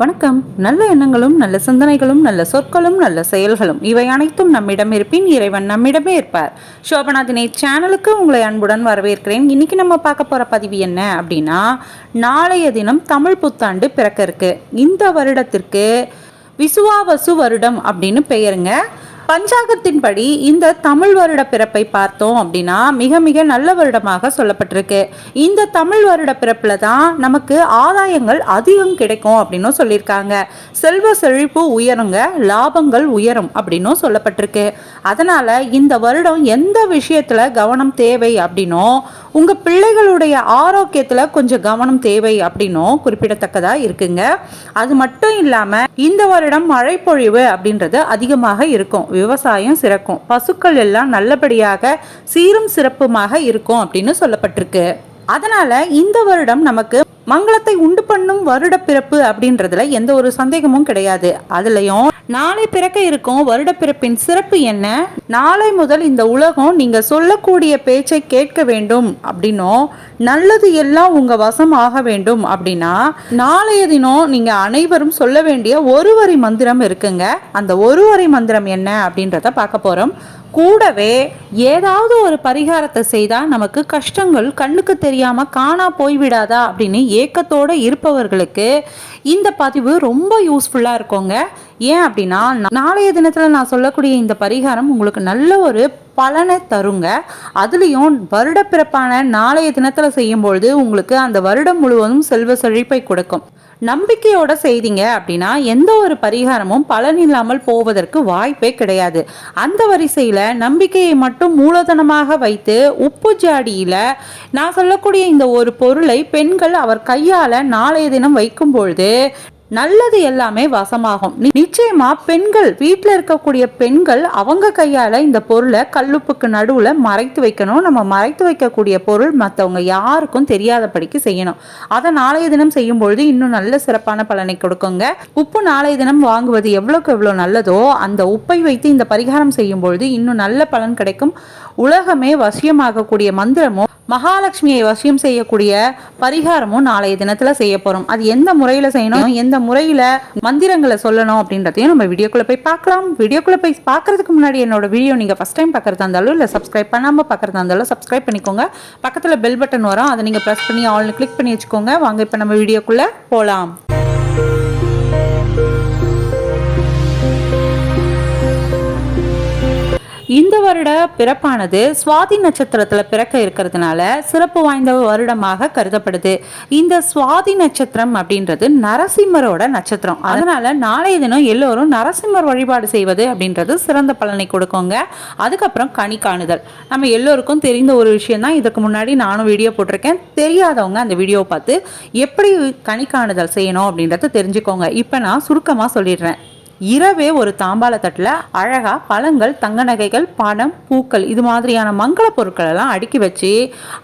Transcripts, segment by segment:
வணக்கம். நல்ல எண்ணங்களும் நல்ல சிந்தனைகளும் நல்ல சொற்களும் நல்ல செயல்களும் இவை அனைத்தும் நம்மிடம் இருப்பின் இறைவன் நம்மிடமே இருப்பார். சோபனா தினேஷ் சேனலுக்கு உங்களை அன்புடன் வரவேற்கிறேன். இன்னைக்கு நம்ம பார்க்க போகிற பதிவு என்ன அப்படின்னா நாளைய தினம் தமிழ் புத்தாண்டு பிறக்க இருக்கு இந்த வருடத்திற்கு விசுவாவசு வருடம் அப்படின்னு பெயருங்க. பஞ்சாங்கத்தின்படி இந்த தமிழ் வருட பிறப்பை பார்த்தோம் அப்படின்னா மிக மிக நல்ல வருடமாக சொல்லப்பட்டிருக்கு. இந்த தமிழ் வருட பிறப்புல தான் நமக்கு ஆதாயங்கள் அதிகம் கிடைக்கும் அப்படின்னும் சொல்லியிருக்காங்க. செல்வ செழிப்பு உயருங்க லாபங்கள் உயரும் அப்படின்னும் சொல்லப்பட்டிருக்கு. அதனால இந்த வருடம் எந்த விஷயத்துல கவனம் தேவை அப்படின்னும் உங்கள் பிள்ளைகளுடைய ஆரோக்கியத்தில் கொஞ்சம் கவனம் தேவை அப்படின்னும் குறிப்பிடத்தக்கதாக இருக்குங்க. அது மட்டும் இல்லாமல் இந்த வருடம் மழைப்பொழிவு அப்படின்றது அதிகமாக இருக்கும். விவசாயம் சிறக்கும். பசுக்கள் எல்லாம் நல்லபடியாக சீரும் சிறப்புமாக இருக்கும் அப்படின்னு சொல்லப்பட்டிருக்கு. அதனால இந்த வருடம் நமக்கு மங்களத்தை உண்டு பண்ணும் வருட பிறப்பு அப்படின்றதுல எந்த ஒரு சந்தேகமும் கிடையாது. அதுலயும் நாளை பிறக்க இருக்கும் வருட பிறப்பின் சிறப்பு என்ன? நாளை முதல் இந்த உலகம் நீங்க சொல்லக்கூடிய பேச்சை கேட்க வேண்டும். அப்படின்னும் நல்லது எல்லாம் உங்க வசம் ஆக வேண்டும். அப்படின்னா நாளைய தினம் நீங்க அனைவரும் சொல்ல வேண்டிய ஒரு வரி மந்திரம் இருக்குங்க. அந்த ஒரு வரி மந்திரம் என்ன அப்படின்றத பார்க்க போறோம். கூடவே ஏதாவது ஒரு பரிகாரத்தை செய்தால் நமக்கு கஷ்டங்கள் கண்ணுக்கு தெரியாமல் காணா போய்விடாதா அப்படின்னு ஏக்கத்தோடு இருப்பவர்களுக்கு இந்த பதிவு ரொம்ப யூஸ்ஃபுல்லாக இருக்குங்க. ஏன் அப்படின்னா நாளைய தினத்தில் நான் சொல்லக்கூடிய இந்த பரிகாரம் உங்களுக்கு நல்ல ஒரு பலனை தருங்க. அதுலேயும் வருடப்பிறப்பான நாளைய தினத்தில் செய்யும்பொழுது உங்களுக்கு அந்த வருடம் முழுவதும் செல்வ செழிப்பை கொடுக்கும். நம்பிக்கையோட செய்தீங்க அப்படின்னா எந்த ஒரு பரிகாரமும் பலன் இல்லாமல் போவதற்கு வாய்ப்பே கிடையாது. அந்த வரிசையில் நம்பிக்கையை மட்டும் மூலதனமாக வைத்து உப்பு ஜாடியில் நான் சொல்லக்கூடிய இந்த ஒரு பொருளை பெண்கள் அவர் கையால் நாளைய தினம் வைக்கும் பொழுது நல்லது எல்லாமே வசமாகும். நிச்சயமா பெண்கள் வீட்டில் இருக்கக்கூடிய பெண்கள் அவங்க கையால இந்த பொருளை கல்லுப்புக்கு நடுவுல மறைத்து வைக்கணும். நம்ம மறைத்து வைக்கக்கூடிய பொருள் மற்றவங்க யாருக்கும் தெரியாதபடிக்கு செய்யணும். அதை நாளைய தினம் செய்யும் பொழுது இன்னும் நல்ல சிறப்பான பலனை கொடுக்குங்க. உப்பு நாளைய தினம் வாங்குவது எவ்வளோக்கு எவ்வளோ நல்லதோ அந்த உப்பை வைத்து இந்த பரிகாரம் செய்யும் பொழுது இன்னும் நல்ல பலன் கிடைக்கும். உலகமே வசியமாகக்கூடிய மந்திரமும் மகாலட்சுமியை வசியம் செய்யக்கூடிய பரிகாரமும் நாளைய தினத்துல செய்ய போறோம். அது எந்த முறையில செய்யணும் எந்த முறையில மந்திரங்களை சொல்லணும் அப்படின்றதையும் நம்ம வீடியோக்குள்ள போய் பார்க்கலாம். வீடியோக்குள்ள போய் பார்க்கறதுக்கு முன்னாடி என்னோட வீடியோ நீங்க ஃபர்ஸ்ட் டைம் பார்க்கறதா இருந்தாலும் இல்ல சப்ஸ்கிரைப் பண்ணாம பார்க்கறதா இருந்தாலும் சப்ஸ்கிரைப் பண்ணிக்கோங்க. பக்கத்துல பெல் பட்டன் வரும். அதை நீங்க பிரஸ் பண்ணி ஆல்னு கிளிக் பண்ணி வச்சுக்கோங்க. வாங்க இப்போ நம்ம வீடியோக்குள்ள போலாம். இந்த வருட பிறப்பானது சுவாதி நட்சத்திரத்துல பிறக்க இருக்கிறதுனால சிறப்பு வாய்ந்த வருடமாக கருதப்படுது. இந்த சுவாதி நட்சத்திரம் அப்படின்றது நரசிம்மரோட நட்சத்திரம். அதனால நாளைய தினம் எல்லோரும் நரசிம்மர் வழிபாடு செய்வது அப்படின்றது சிறந்த பலனை கொடுக்குங்க. அதுக்கப்புறம் கனி காணுதல். நம்ம எல்லோருக்கும் தெரிந்த ஒரு விஷயம் தான். இதுக்கு முன்னாடி நானும் வீடியோ போட்டிருக்கேன். தெரியாதவங்க அந்த வீடியோவை பார்த்து எப்படி கனி காணுதல் செய்யணும் அப்படின்றத தெரிஞ்சுக்கோங்க. இப்போ நான் சுருக்கமாக சொல்லிடுறேன். இரவே ஒரு தாம்பாள தட்டில் அழகாக பழங்கள் தங்க நகைகள் பணம் பூக்கள் இது மாதிரியான மங்கள பொருட்கள் எல்லாம் அடுக்கி வச்சு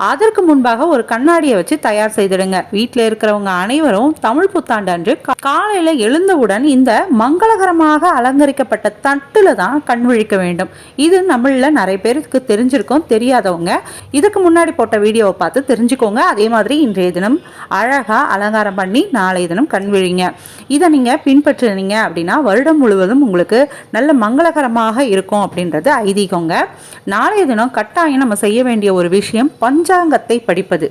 அதற்கு முன்பாக ஒரு கண்ணாடியை வச்சு தயார் செய்திடுங்க. வீட்டில் இருக்கிறவங்க அனைவரும் தமிழ் புத்தாண்டு அன்று காலையில் எழுந்தவுடன் இந்த மங்களகரமாக அலங்கரிக்கப்பட்ட தட்டில் தான் கண் விழிக்க வேண்டும். இது தமிழில் நிறைய பேருக்கு தெரிஞ்சிருக்கும் தெரியாதவங்க. இதுக்கு முன்னாடி போட்ட வீடியோவை பார்த்து தெரிஞ்சுக்கோங்க. அதே மாதிரி இன்றைய தினம் அழகாக அலங்காரம் பண்ணி நாளைய தினம் கண் விழிங்க. இதை நீங்கள் பின்பற்றினீங்க அப்படின்னா வருடம் முழுவதும் உங்களுக்கு நல்ல மங்களகரமாக இருக்கும் அப்படின்றது ஐதீகங்க. நாளைய தினம் கட்டாயம் நம்ம செய்ய வேண்டிய ஒரு விஷயம் பஞ்சாங்கத்தை படிப்பது.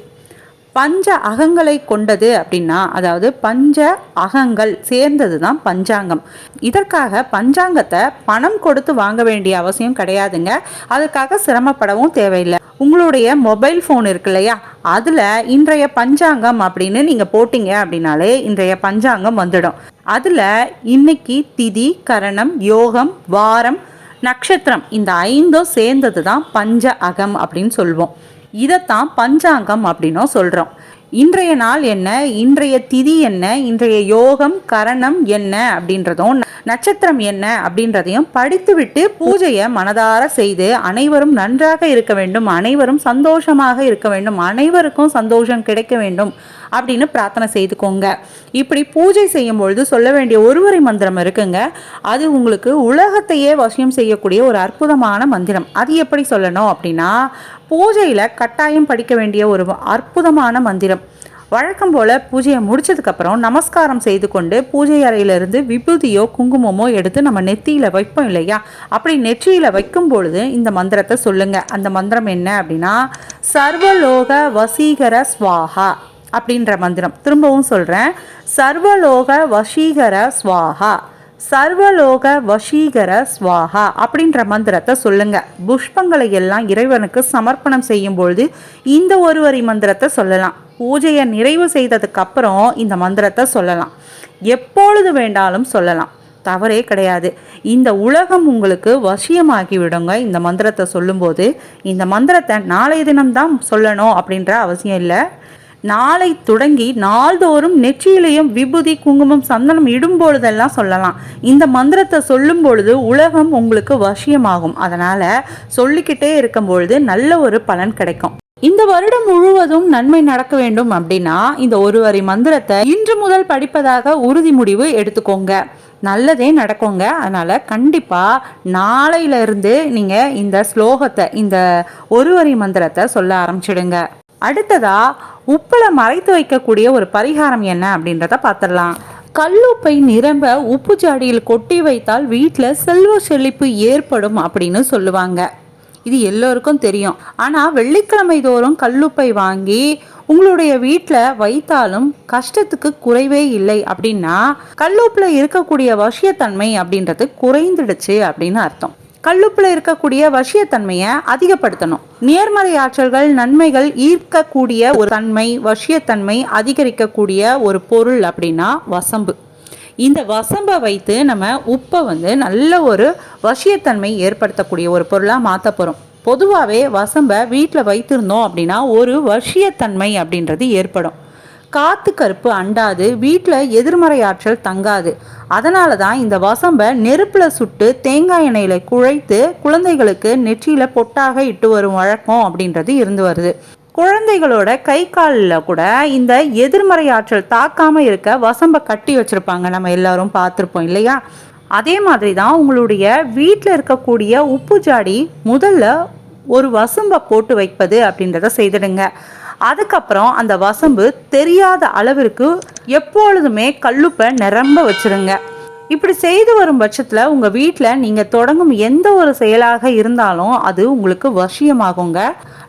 பஞ்ச அகங்களை கொண்டது அப்படின்னா அதாவது பஞ்ச அகங்கள் சேர்ந்தது தான் பஞ்சாங்கம். இதற்காக பஞ்சாங்கத்தை பணம் கொடுத்து வாங்க வேண்டிய அவசியம் கிடையாதுங்க. அதற்காக சிரமப்படவும் தேவையில்லை. உங்களுடைய மொபைல் ஃபோன் இருக்கு இல்லையா? அதில் இன்றைய பஞ்சாங்கம் அப்படின்னு நீங்கள் போட்டிங்க அப்படின்னாலே இன்றைய பஞ்சாங்கம் வந்துடும். அதில் இன்னைக்கு திதி கரணம் யோகம் வாரம் நட்சத்திரம் இந்த ஐந்தும் சேர்ந்தது தான் பஞ்ச அகம் அப்படின்னு சொல்லுவோம் இதைத்தான் பஞ்சாங்கம் அப்படின்னும் சொல்கிறோம் இன்றைய நாள் என்ன? இன்றைய திதி என்ன? இன்றைய யோகம் கரணம் என்ன? அப்படின்றதும் நட்சத்திரம் என்ன? அப்படின்றதையும் படித்துவிட்டு பூஜையை மனதார செய்து அனைவரும் நன்றாக இருக்க வேண்டும். அனைவரும் சந்தோஷமாக இருக்க வேண்டும். அனைவருக்கும் சந்தோஷம் கிடைக்க வேண்டும். அப்படின்னு பிரார்த்தனை செய்துக்கோங்க. இப்படி பூஜை செய்யும் பொழுது சொல்ல வேண்டிய ஒருவரை மந்திரம் இருக்குங்க. அது உங்களுக்கு உலகத்தையே வசியம் செய்யக்கூடிய ஒரு அற்புதமான மந்திரம். அது எப்படி சொல்லணும் அப்படின்னா பூஜையில் கட்டாயம் படிக்க வேண்டிய ஒரு அற்புதமான மந்திரம். வழக்கம் போல் பூஜையை முடிச்சதுக்கப்புறம் நமஸ்காரம் செய்து கொண்டு பூஜை அறையிலிருந்து விபூதியோ குங்குமமோ எடுத்து நம்ம நெத்தியில் வைப்போம் இல்லையா? அப்படி நெற்றியில் வைக்கும் பொழுது இந்த மந்திரத்தை சொல்லுங்கள் அந்த மந்திரம் என்ன அப்படின்னா சர்வலோக வசீகர ஸ்வாஹா. அப்படின்ற மந்திரம். திரும்பவும் சொல்கிறேன் சர்வலோக வசீகர ஸ்வாஹா. சர்வலோக வசீகர ஸ்வாஹா அப்படின்ற மந்திரத்தை சொல்லுங்க. புஷ்பங்களை எல்லாம் இறைவனுக்கு சமர்ப்பணம் செய்யும் பொழுது இந்த ஒரு வரி மந்திரத்தை சொல்லலாம். பூஜையை நிறைவு செய்ததுக்கு அப்புறம் இந்த மந்திரத்தை சொல்லலாம். எப்பொழுது வேண்டாலும் சொல்லலாம். தவறே கிடையாது. இந்த உலகம் உங்களுக்கு வசியமாகி விடுங்க. இந்த மந்திரத்தை சொல்லும்போது இந்த மந்திரத்தை நாளைய தினம்தான் சொல்லணும் அப்படின்ற அவசியம் இல்லை. நாளை தொடங்கி நாள்தோறும் நெற்றியிலையும் விபூதி குங்குமம் சந்தனம் இடும்பொழுதெல்லாம் சொல்லலாம். இந்த மந்திரத்தை சொல்லும் பொழுது உலகம் உங்களுக்கு வசியமாகும். அதனால சொல்லிக்கிட்டே இருக்கும் பொழுது நல்ல ஒரு பலன் கிடைக்கும். இந்த வருடம் முழுவதும் நன்மை நடக்க வேண்டும் அப்படின்னா இந்த ஒரு வரி மந்திரத்தை இன்று முதல் படிப்பதாக உறுதி முடிவு எடுத்துக்கோங்க. நல்லதே நடக்குங்க. அதனால கண்டிப்பா நாளையில இருந்து நீங்க இந்த ஸ்லோகத்தை இந்த ஒரு வரி மந்திரத்தை சொல்ல ஆரம்பிச்சிடுங்க. அடுத்ததா உப்பில் மறைத்து வைக்கக்கூடிய ஒரு பரிகாரம் என்ன அப்படின்றத பார்த்துடலாம். கல்லுப்பை நிரம்ப உப்பு ஜாடியில் கொட்டி வைத்தால் வீட்டில் செல்வ செழிப்பு ஏற்படும் அப்படின்னு சொல்லுவாங்க. இது எல்லோருக்கும் தெரியும். ஆனால் வெள்ளிக்கிழமை தோறும் கல்லுப்பை வாங்கி உங்களுடைய வீட்டில் வைத்தாலும் கஷ்டத்துக்கு குறைவே இல்லை அப்படின்னா கல்லுப்பில் இருக்கக்கூடிய வசியத்தன்மை அப்படின்றது குறைந்துடுச்சு அப்படின்னு அர்த்தம். கல்லுப்புல இருக்கக்கூடிய வசியத்தன்மையை அதிகப்படுத்தணும். நேர்மறை ஆற்றல்கள் நன்மைகள் ஈர்க்கக்கூடிய ஒரு தன்மை வசியத்தன்மை அதிகரிக்கக்கூடிய ஒரு பொருள் அப்படின்னா வசம்பு. இந்த வசம்பை வைத்து நம்ம உப்பை வந்து நல்ல ஒரு வசியத்தன்மை ஏற்படுத்தக்கூடிய ஒரு பொருளாக மாற்ற போகிறோம் பொதுவாகவே வசம்பை வீட்டில் வைத்திருந்தோம் அப்படின்னா ஒரு வசியத்தன்மை அப்படின்றது ஏற்படும். காத்து கருப்பு அண்டாது வீட்டில் எதிர்மறை ஆற்றல் தங்காது. அதனால தான் இந்த வசம்பை நெருப்பில் சுட்டு தேங்காய் எண்ணெயில் குழைத்து குழந்தைகளுக்கு நெற்றியில் பொட்டாக இட்டு வரும் வழக்கம் அப்படின்றது இருந்து வருது. குழந்தைகளோட கை காலில் கூட இந்த எதிர்மறை ஆற்றல் தாக்காமல் இருக்க வசம்பை கட்டி வச்சுருப்பாங்க. நம்ம எல்லாரும் பார்த்துருப்போம் இல்லையா? அதே மாதிரி தான் உங்களுடைய வீட்டில் இருக்கக்கூடிய உப்பு ஜாடி முதல்ல ஒரு வசம்பை போட்டு வைப்பது அப்படின்றத செய்திடுங்க. அதுக்கப்புறம் அந்த வசம்பு தெரியாத அளவிற்கு எப்பொழுதுமே கல்லுப்பை நிரம்ப வச்சிருங்க. இப்படி செய்து வரும் பட்சத்தில் உங்கள் வீட்டில் நீங்கள் தொடங்கும் எந்த ஒரு செயலாக இருந்தாலும் அது உங்களுக்கு வசியமாகுங்க.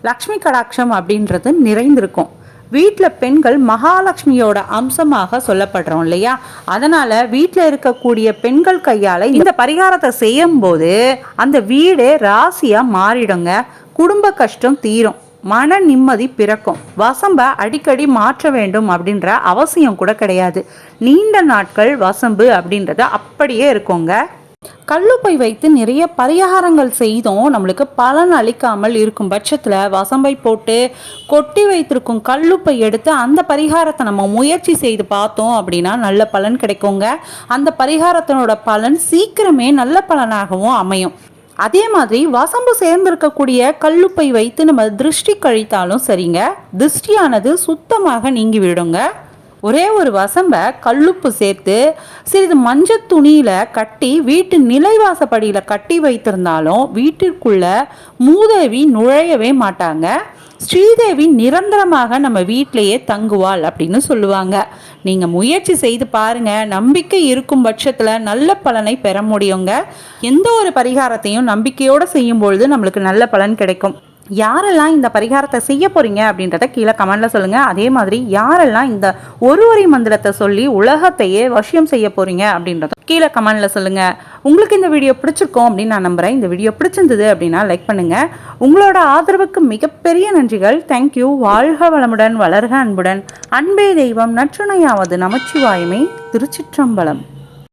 லக்ஷ்மி கடாட்சம் அப்படின்றது நிறைந்திருக்கும். வீட்டில் பெண்கள் மகாலட்சுமியோட அம்சமாக சொல்லப்படுறோம் இல்லையா? அதனால வீட்டில் இருக்கக்கூடிய பெண்கள் கையால் இந்த பரிகாரத்தை செய்யும் போது அந்த வீடு ராசியாக மாறிடுங்க. குடும்ப கஷ்டம் தீரும். மன நிம்மதி பிறக்கும். வசம்ப அடிக்கடி மாற்ற வேண்டும் அப்படின்ற அவசியம் கூட கிடையாது. நீண்ட நாட்கள் வசம்பு அப்படின்றது அப்படியே இருக்குங்க. கல்லுப்பை வைத்து நிறைய பரிகாரங்கள் செய்தும். நம்மளுக்கு பலன் அளிக்காமல் இருக்கும் பட்சத்தில் வசம்பை போட்டு கொட்டி வைத்திருக்கும் கல்லுப்பை எடுத்து அந்த பரிகாரத்தை நம்ம முயற்சி செய்து பார்த்தோம் அப்படின்னா நல்ல பலன் கிடைக்குங்க. அந்த பரிகாரத்தினோட பலன் சீக்கிரமே நல்ல பலனாகவும் அமையும். அதே மாதிரி வசம்பு சேர்ந்திருக்கக்கூடிய கல்லுப்பை வைத்து நம்ம திருஷ்டி கழித்தாலும் சரிங்க. திருஷ்டியானது சுத்தமாக நீங்கி விடுங்க ஒரே ஒரு வசம்ப கல்லுப்பு சேர்த்து சிறிது மஞ்சள் துணியில கட்டி வீட்டு நிலைவாசப்படியில் கட்டி வைத்திருந்தாலும் வீட்டிற்குள்ள மூதேவி நுழையவே மாட்டாங்க. ஸ்ரீதேவி நிரந்தரமாக நம்ம வீட்டிலேயே தங்குவாள் அப்படின்னு சொல்லுவாங்க. நீங்கள் முயற்சி செய்து பாருங்க. நம்பிக்கை இருக்கும் பட்சத்தில் நல்ல பலனை பெற முடியுங்க. எந்த ஒரு பரிகாரத்தையும் நம்பிக்கையோடு செய்யும் பொழுது நம்மளுக்கு நல்ல பலன் கிடைக்கும். யாரெல்லாம் இந்த பரிகாரத்தை செய்ய போறீங்க அப்படின்றத கீழே கமெண்ட்ல சொல்லுங்க. அதே மாதிரி யாரெல்லாம் இந்த ஒரு வரி மந்திரத்தை சொல்லி உலகத்தையே வசியம் செய்ய போறீங்க அப்படின்றத கீழே கமெண்ட்ல சொல்லுங்க. உங்களுக்கு இந்த வீடியோ பிடிச்சிருக்கோம் அப்படின்னு நான் நம்புறேன். இந்த வீடியோ பிடிச்சிருந்தது அப்படின்னா லைக் பண்ணுங்க. உங்களோட ஆதரவுக்கு மிகப்பெரிய நன்றிகள். தேங்க்யூ வாழ்க வளமுடன் வளர்க அன்புடன். அன்பே தெய்வம் நற்றுணையாவது நமச்சிவாயுமே. திருச்சிற்றம்பலம்.